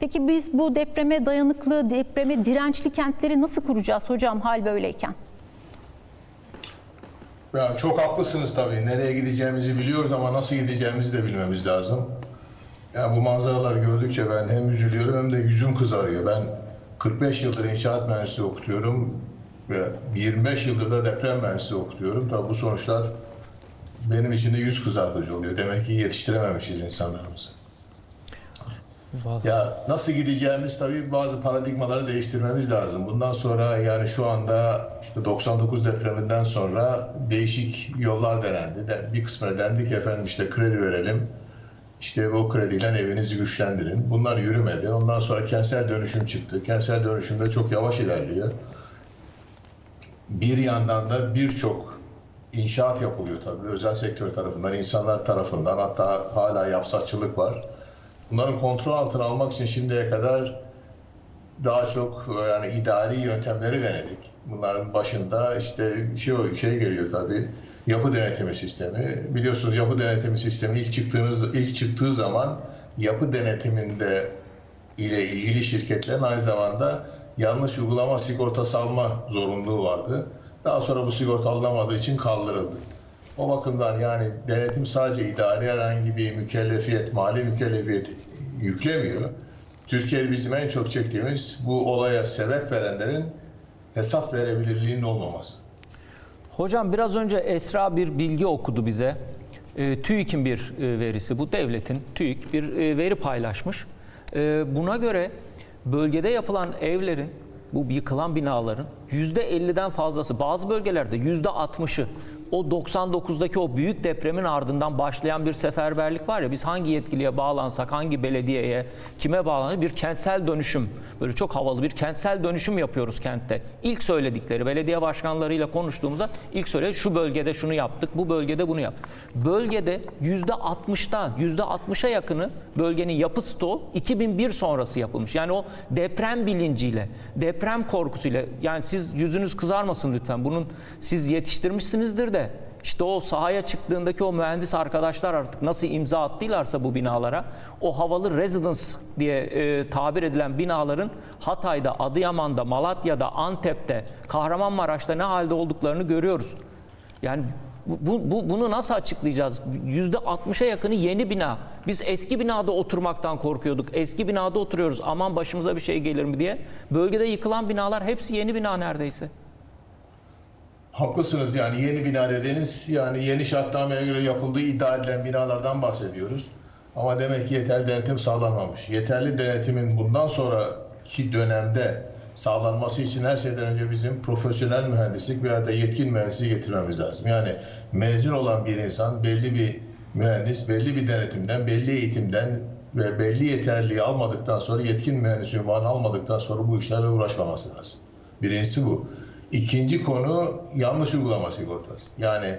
Peki biz bu depreme dayanıklı, depreme dirençli kentleri nasıl kuracağız hocam hal böyleyken? Ya çok haklısınız tabii. Nereye gideceğimizi biliyoruz ama nasıl gideceğimizi de bilmemiz lazım. Ya bu manzaralar gördükçe ben hem üzülüyorum hem de yüzüm kızarıyor. Ben 45 yıldır inşaat mühendisliği okutuyorum ve 25 yıldır da deprem mühendisliği okutuyorum. Tabii bu sonuçlar benim için de yüz kızartıcı oluyor. Demek ki yetiştirememişiz insanlarımızı. Ya nasıl gideceğimiz tabii bazı paradigmaları değiştirmemiz lazım. Bundan sonra yani şu anda işte 99 depreminden sonra değişik yollar denendi. De, bir kısmına dendi ki efendim işte kredi verelim. İşte bu krediyle evinizi güçlendirin. Bunlar yürümedi. Ondan sonra kentsel dönüşüm çıktı. Kentsel dönüşümde çok yavaş ilerliyor. Bir yandan da birçok inşaat yapılıyor tabii. Özel sektör tarafından, insanlar tarafından hatta hala yapsatçılık var. Bunların kontrol altına almak için şimdiye kadar daha çok yani idari yöntemleri denedik. Bunların başında işte şey şey geliyor tabii. Yapı denetimi sistemi. Biliyorsunuz yapı denetimi sistemi ilk çıktığınız ilk çıktığı zaman yapı denetiminde ile ilgili şirketlerin aynı zamanda yanlış uygulama sigortası alma zorunluluğu vardı. Daha sonra bu sigorta alınamadığı için kaldırıldı. O bakımdan yani denetim sadece idari herhangi bir mükellefiyet, mali mükellefiyet yüklemiyor. Türkiye'de bizim en çok çektiğimiz bu olaya sebep verenlerin hesap verebilirliğinin olmaması. Hocam biraz önce Esra bir bilgi okudu bize. E, TÜİK'in bir e, verisi bu devletin TÜİK bir e, veri paylaşmış. E, buna göre bölgede yapılan evlerin bu yıkılan binaların %50'den fazlası bazı bölgelerde %60'ı o 99'daki o büyük depremin ardından başlayan bir seferberlik var ya biz hangi yetkiliye bağlansak hangi belediyeye kime bağlanır bir kentsel dönüşüm böyle çok havalı bir kentsel dönüşüm yapıyoruz kentte. İlk söyledikleri belediye başkanlarıyla konuştuğumuzda ilk söyledi şu bölgede şunu yaptık bu bölgede bunu yaptık. Bölgede %60'dan %60'a yakını bölgenin yapı stoğu 2001 sonrası yapılmış. Yani o deprem bilinciyle, deprem korkusuyla yani siz yüzünüz kızarmasın lütfen. Bunun siz yetiştirmişsinizdir de işte o sahaya çıktığındaki o mühendis arkadaşlar artık nasıl imza attılarsa bu binalara o havalı residence diye e, tabir edilen binaların Hatay'da, Adıyaman'da, Malatya'da, Antep'te, Kahramanmaraş'ta ne halde olduklarını görüyoruz. Yani bu, bu, bunu nasıl açıklayacağız? Yüzde 60'a yakını yeni bina. Biz eski binada oturmaktan korkuyorduk. Eski binada oturuyoruz. Aman başımıza bir şey gelir mi diye. Bölgede yıkılan binalar hepsi yeni bina neredeyse. Haklısınız yani yeni bina dediğiniz yani yeni şartnameye göre yapıldığı iddia edilen binalardan bahsediyoruz. Ama demek ki yeterli denetim sağlanmamış. Yeterli denetimin bundan sonraki dönemde sağlanması için her şeyden önce bizim profesyonel mühendislik veya da yetkin mühendisliği getirmemiz lazım. Yani mezun olan bir insan belli bir mühendis, belli bir denetimden, belli eğitimden ve belli yeterliği almadıktan sonra yetkin mühendis ünvanı almadıktan sonra bu işlerle uğraşmaması lazım. Birincisi bu. İkinci konu yanlış uygulama sigortası. Yani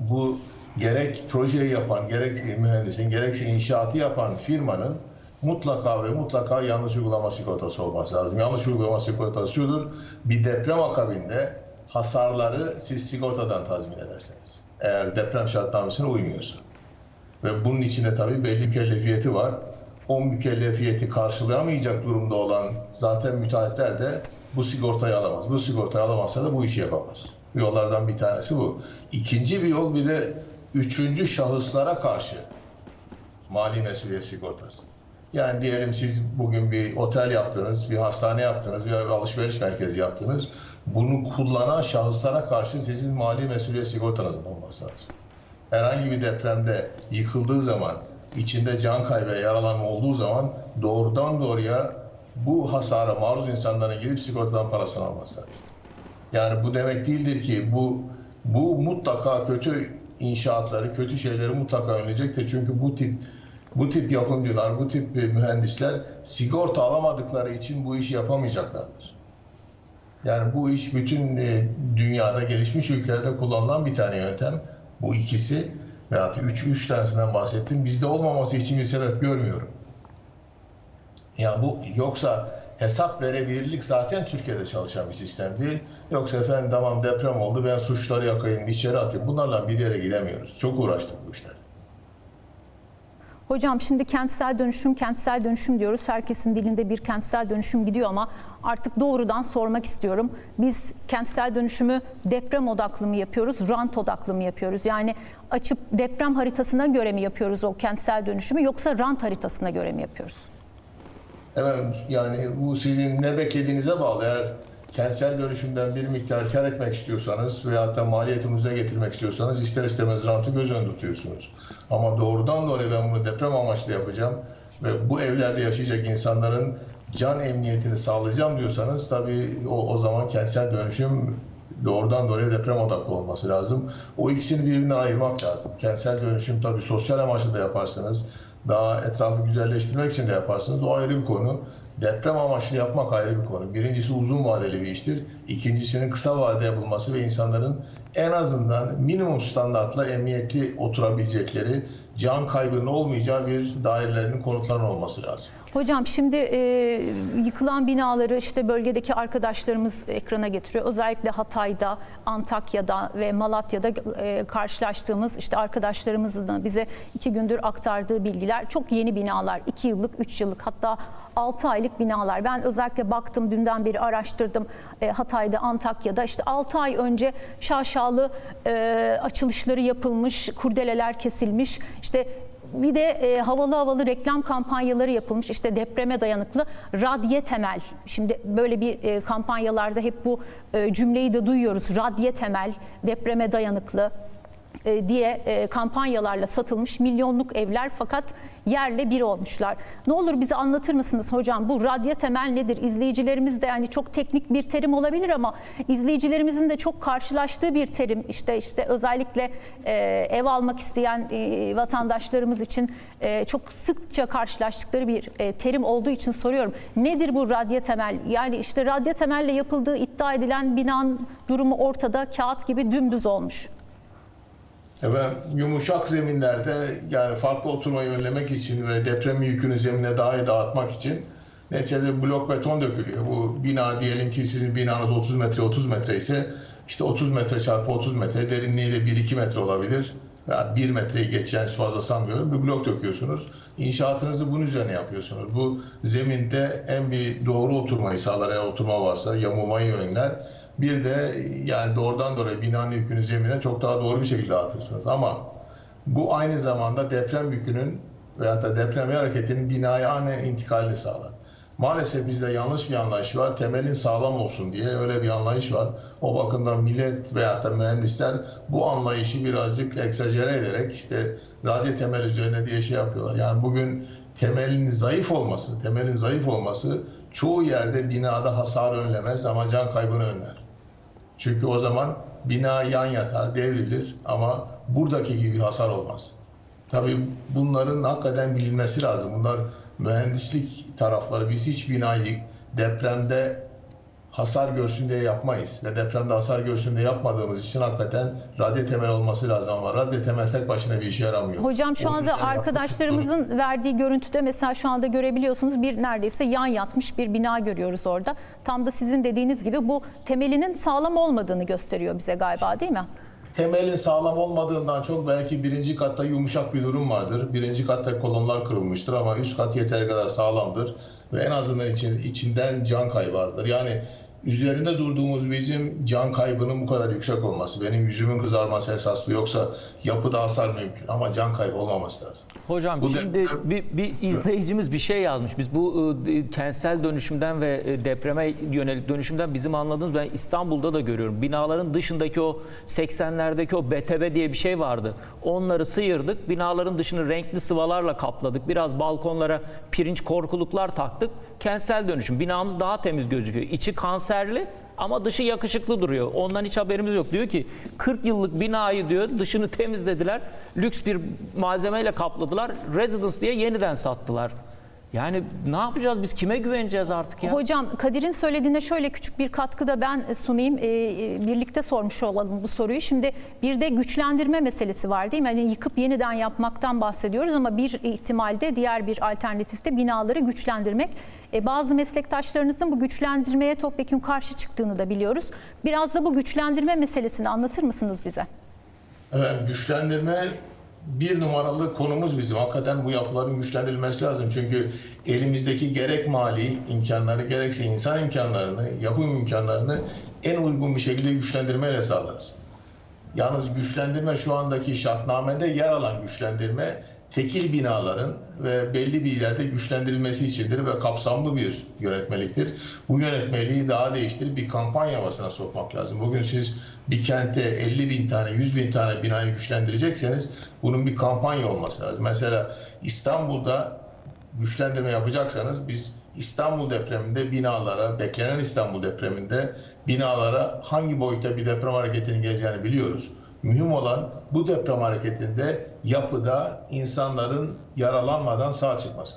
bu gerek projeyi yapan, gerek mühendisin, gerekse inşaatı yapan firmanın mutlaka ve mutlaka yanlış uygulama sigortası olması lazım. Yanlış uygulama sigortası şudur, bir deprem akabinde hasarları siz sigortadan tazmin ederseniz. Eğer deprem şartnamesine uymuyorsa. Ve bunun içinde tabii belli mükellefiyeti var. O mükellefiyeti karşılayamayacak durumda olan zaten müteahhitler de bu sigortayı alamaz. Bu sigortayı alamazsa da bu işi yapamaz. Yollardan bir tanesi bu. İkinci bir yol bir de üçüncü şahıslara karşı mali mesuliyet sigortası. Yani diyelim siz bugün bir otel yaptınız, bir hastane yaptınız, bir alışveriş merkezi yaptınız. Bunu kullanan şahıslara karşı sizin mali mesuliyet sigortanızın olması lazım. Herhangi bir depremde yıkıldığı zaman, içinde can kaybı ve yaralanma olduğu zaman doğrudan doğruya bu hasara maruz insanların gidip sigortadan parasını alması lazım. Yani bu demek değildir ki bu bu mutlaka kötü inşaatları, kötü şeyleri mutlaka önleyecektir. Çünkü bu tip bu tip yapımcılar, bu tip mühendisler sigorta alamadıkları için bu işi yapamayacaklardır. Yani bu iş bütün e, dünyada gelişmiş ülkelerde kullanılan bir tane yöntem. Bu ikisi veya üç, üç tanesinden bahsettim. Bizde olmaması için bir sebep görmüyorum. Yani bu yoksa hesap verebilirlik zaten Türkiye'de çalışan bir sistem değil. Yoksa efendim tamam deprem oldu ben suçları yakayım içeri atayım. Bunlarla bir yere gidemiyoruz. Çok uğraştık bu işler. Hocam şimdi kentsel dönüşüm, kentsel dönüşüm diyoruz. Herkesin dilinde bir kentsel dönüşüm gidiyor ama artık doğrudan sormak istiyorum. Biz kentsel dönüşümü deprem odaklı mı yapıyoruz, rant odaklı mı yapıyoruz? Yani açıp deprem haritasına göre mi yapıyoruz o kentsel dönüşümü yoksa rant haritasına göre mi yapıyoruz? Efendim yani bu sizin ne beklediğinize bağlı. Eğer kentsel dönüşümden bir miktar kar etmek istiyorsanız veya da maliyetinize getirmek istiyorsanız ister istemez rantı göz önünde tutuyorsunuz. Ama doğrudan doğruya deprem amaçlı yapacağım ve bu evlerde yaşayacak insanların can emniyetini sağlayacağım diyorsanız tabii o, o zaman kentsel dönüşüm doğrudan doğruya deprem odaklı olması lazım. O ikisini birbirinden ayırmak lazım. Kentsel dönüşüm tabii sosyal amaçlı da yaparsınız. Daha etrafı güzelleştirmek için de yaparsınız. O ayrı bir konu. Deprem amaçlı yapmak ayrı bir konu. Birincisi uzun vadeli bir iştir. İkincisinin kısa vadede yapılması ve insanların en azından minimum standartla emniyetli oturabilecekleri, can kaybının olmayacağı bir dairelerinin konutlarının olması lazım. Hocam şimdi e, yıkılan binaları işte bölgedeki arkadaşlarımız ekrana getiriyor. Özellikle Hatay'da, Antakya'da ve Malatya'da e, karşılaştığımız işte arkadaşlarımızın da bize iki gündür aktardığı bilgiler çok yeni binalar. 2 yıllık, 3 yıllık hatta 6 aylık binalar. Ben özellikle baktım dünden beri araştırdım e, Hatay'da, Antakya'da işte 6 ay önce şaşalı e, açılışları yapılmış, kurdeleler kesilmiş. İşte bir de e, havalı havalı reklam kampanyaları yapılmış. İşte depreme dayanıklı radye temel. Şimdi böyle bir e, kampanyalarda hep bu e, cümleyi de duyuyoruz. Radye temel, depreme dayanıklı diye e, kampanyalarla satılmış milyonluk evler fakat yerle bir olmuşlar. Ne olur bize anlatır mısınız hocam bu radyo temel nedir? İzleyicilerimiz de yani çok teknik bir terim olabilir ama izleyicilerimizin de çok karşılaştığı bir terim. İşte işte özellikle e, ev almak isteyen e, vatandaşlarımız için e, çok sıkça karşılaştıkları bir e, terim olduğu için soruyorum. Nedir bu radyo temel? Yani işte radyo temelle yapıldığı iddia edilen binanın durumu ortada kağıt gibi dümdüz olmuş. Evet, yumuşak zeminlerde yani farklı oturmayı önlemek için ve deprem yükünü zemine daha iyi dağıtmak için neticede blok beton dökülüyor. Bu bina diyelim ki sizin binanız 30 metre 30 metre ise işte 30 metre çarpı 30 metre derinliği de 1-2 metre olabilir. Yani 1 metreyi geçen fazla sanmıyorum. Bir blok döküyorsunuz. İnşaatınızı bunun üzerine yapıyorsunuz. Bu zeminde en bir doğru oturmayı sağlar eğer oturma varsa yamulmayı önler. Bir de yani doğrudan doğruya binanın yükünü zemine çok daha doğru bir şekilde dağıtırsınız. Ama bu aynı zamanda deprem yükünün veyahut da deprem hareketinin binaya aynen intikalini sağlar. Maalesef bizde yanlış bir anlayış var. Temelin sağlam olsun diye öyle bir anlayış var. O bakımdan millet veyahut da mühendisler bu anlayışı birazcık egzajere ederek işte radyo temel üzerine diye şey yapıyorlar. Yani bugün temelin zayıf olması, temelin zayıf olması çoğu yerde binada hasar önlemez ama can kaybını önler. Çünkü o zaman bina yan yatar, devrilir ama buradaki gibi hasar olmaz. Tabii bunların hakikaten bilinmesi lazım. Bunlar mühendislik tarafları. Biz hiç binayı depremde hasar görsün diye yapmayız. Ve depremde hasar görsün diye yapmadığımız için hakikaten radyo temel olması lazım ama radyo temel tek başına bir işe yaramıyor. Hocam şu anda arkadaşlarımızın verdiği görüntüde mesela şu anda görebiliyorsunuz bir neredeyse yan yatmış bir bina görüyoruz orada. Tam da sizin dediğiniz gibi bu temelinin sağlam olmadığını gösteriyor bize galiba değil mi? Temelin sağlam olmadığından çok belki birinci katta yumuşak bir durum vardır. Birinci katta kolonlar kırılmıştır ama üst kat yeteri kadar sağlamdır. Ve en azından için, içinden can kaybı azdır. Yani üzerinde durduğumuz bizim can kaybının bu kadar yüksek olması. Benim yüzümün kızarması esaslı yoksa yapıda hasar mümkün ama can kaybı olmaması lazım. Hocam Bu şimdi deprem- bir, bir izleyicimiz bir şey yazmış. Biz bu e, kentsel dönüşümden ve e, depreme yönelik dönüşümden bizim anladığımız ben İstanbul'da da görüyorum. Binaların dışındaki o 80'lerdeki o BTV diye bir şey vardı. Onları sıyırdık. Binaların dışını renkli sıvalarla kapladık. Biraz balkonlara pirinç korkuluklar taktık. Kentsel dönüşüm. Binamız daha temiz gözüküyor. İçi kanserli ama dışı yakışıklı duruyor. Ondan hiç haberimiz yok. Diyor ki 40 yıllık binayı diyor dışını temizlediler. Lüks bir malzemeyle kapladılar. Residence diye yeniden sattılar. Yani ne yapacağız biz? Kime güveneceğiz artık ya? Hocam Kadir'in söylediğine şöyle küçük bir katkı da ben sunayım. Ee, e, birlikte sormuş olalım bu soruyu. Şimdi bir de güçlendirme meselesi var değil mi? Hani yıkıp yeniden yapmaktan bahsediyoruz ama bir ihtimalde diğer bir alternatifte binaları güçlendirmek. E, bazı meslektaşlarınızın bu güçlendirmeye topyekun karşı çıktığını da biliyoruz. Biraz da bu güçlendirme meselesini anlatır mısınız bize? Evet, güçlendirme bir numaralı konumuz bizim. Hakikaten bu yapıların güçlendirilmesi lazım. Çünkü elimizdeki gerek mali imkanları gerekse insan imkanlarını, yapım imkanlarını en uygun bir şekilde güçlendirmeyle sağlarız. Yalnız güçlendirme şu andaki şartnamede yer alan güçlendirme tekil binaların ve belli bir yerde güçlendirilmesi içindir ve kapsamlı bir yönetmeliktir. Bu yönetmeliği daha değiştirip bir kampanya havasına sokmak lazım. Bugün siz bir kente 50 bin tane, 100 bin tane binayı güçlendirecekseniz bunun bir kampanya olması lazım. Mesela İstanbul'da güçlendirme yapacaksanız biz İstanbul depreminde binalara, beklenen İstanbul depreminde binalara hangi boyutta bir deprem hareketinin geleceğini biliyoruz. Mühim olan bu deprem hareketinde yapıda insanların yaralanmadan sağ çıkması.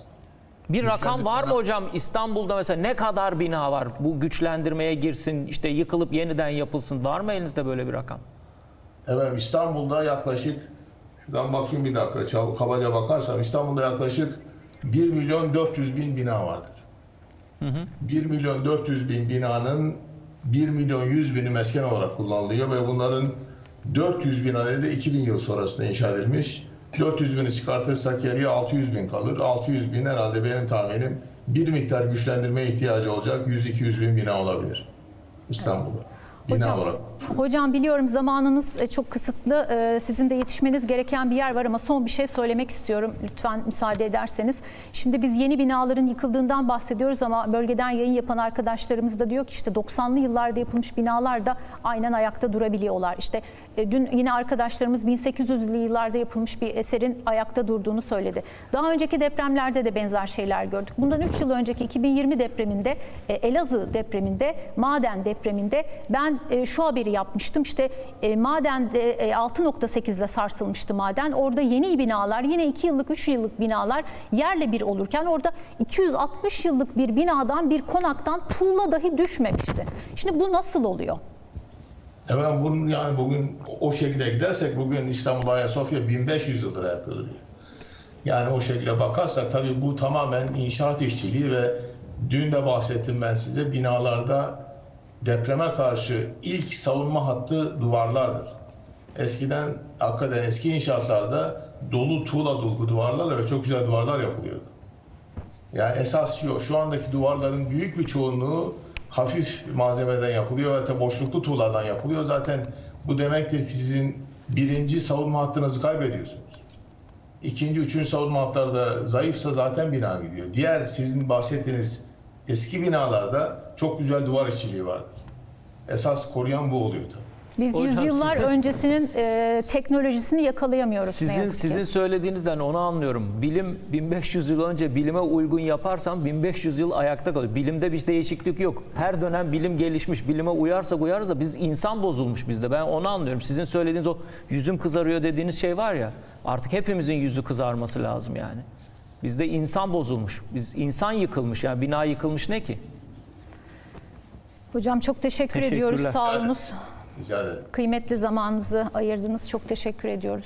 Bir rakam var mı hocam İstanbul'da mesela ne kadar bina var bu güçlendirmeye girsin işte yıkılıp yeniden yapılsın var mı elinizde böyle bir rakam? Evet İstanbul'da yaklaşık şuradan bakayım bir dakika çabuk kabaca bakarsam İstanbul'da yaklaşık 1 milyon 400 bin bina vardır. 1 milyon 400 bin binanın 1 milyon 100 bini mesken olarak kullanılıyor ve bunların 400 bin adedi de 2000 yıl sonrasında inşa edilmiş. 400 bini çıkartırsak geriye 600 bin kalır. 600 bin herhalde benim tahminim bir miktar güçlendirmeye ihtiyacı olacak 100-200 bin bina olabilir İstanbul'da. Bina Hocam, olarak. Hocam biliyorum zamanınız e, çok kısıtlı. E, Sizin de yetişmeniz gereken bir yer var ama son bir şey söylemek istiyorum. Lütfen müsaade ederseniz. Şimdi biz yeni binaların yıkıldığından bahsediyoruz ama bölgeden yayın yapan arkadaşlarımız da diyor ki işte 90'lı yıllarda yapılmış binalar da aynen ayakta durabiliyorlar. İşte e, dün yine arkadaşlarımız 1800'lü yıllarda yapılmış bir eserin ayakta durduğunu söyledi. Daha önceki depremlerde de benzer şeyler gördük. Bundan 3 yıl önceki 2020 depreminde e, Elazığ depreminde, Maden depreminde ben e, şu haberi yapmıştım. İşte e, madende e, 6.8 ile sarsılmıştı maden. Orada yeni binalar, yine 2 yıllık, 3 yıllık binalar yerle bir olurken orada 260 yıllık bir binadan, bir konaktan tuğla dahi düşmemişti. Şimdi bu nasıl oluyor? Evet bunun yani bugün o şekilde gidersek bugün İstanbul Ayasofya 1500 yıldır yapılıyor. Yani o şekilde bakarsak tabii bu tamamen inşaat işçiliği ve dün de bahsettim ben size binalarda depreme karşı ilk savunma hattı duvarlardır. Eskiden hakikaten eski inşaatlarda dolu tuğla dolgu duvarlarla ve çok güzel duvarlar yapılıyordu. Yani esas şu, şu andaki duvarların büyük bir çoğunluğu hafif malzemeden yapılıyor ve de boşluklu tuğladan yapılıyor. Zaten bu demektir ki sizin birinci savunma hattınızı kaybediyorsunuz. İkinci, üçüncü savunma hatları da zayıfsa zaten bina gidiyor. Diğer sizin bahsettiğiniz eski binalarda çok güzel duvar işçiliği vardır. Esas koruyan bu oluyor tabii. Biz Hocam yüzyıllar sizin- öncesinin e, teknolojisini yakalayamıyoruz Sizin sizin söylediğinizden onu anlıyorum. Bilim 1500 yıl önce bilime uygun yaparsan 1500 yıl ayakta kalıyor. Bilimde bir değişiklik yok. Her dönem bilim gelişmiş. Bilime uyarsak uyarız da biz insan bozulmuş bizde. Ben onu anlıyorum. Sizin söylediğiniz o yüzüm kızarıyor dediğiniz şey var ya. Artık hepimizin yüzü kızarması lazım yani. Bizde insan bozulmuş. Biz insan yıkılmış. Yani bina yıkılmış ne ki? Hocam çok teşekkür ediyoruz. Sağ olunuz. Rica ederim. Kıymetli zamanınızı ayırdınız. Çok teşekkür ediyoruz.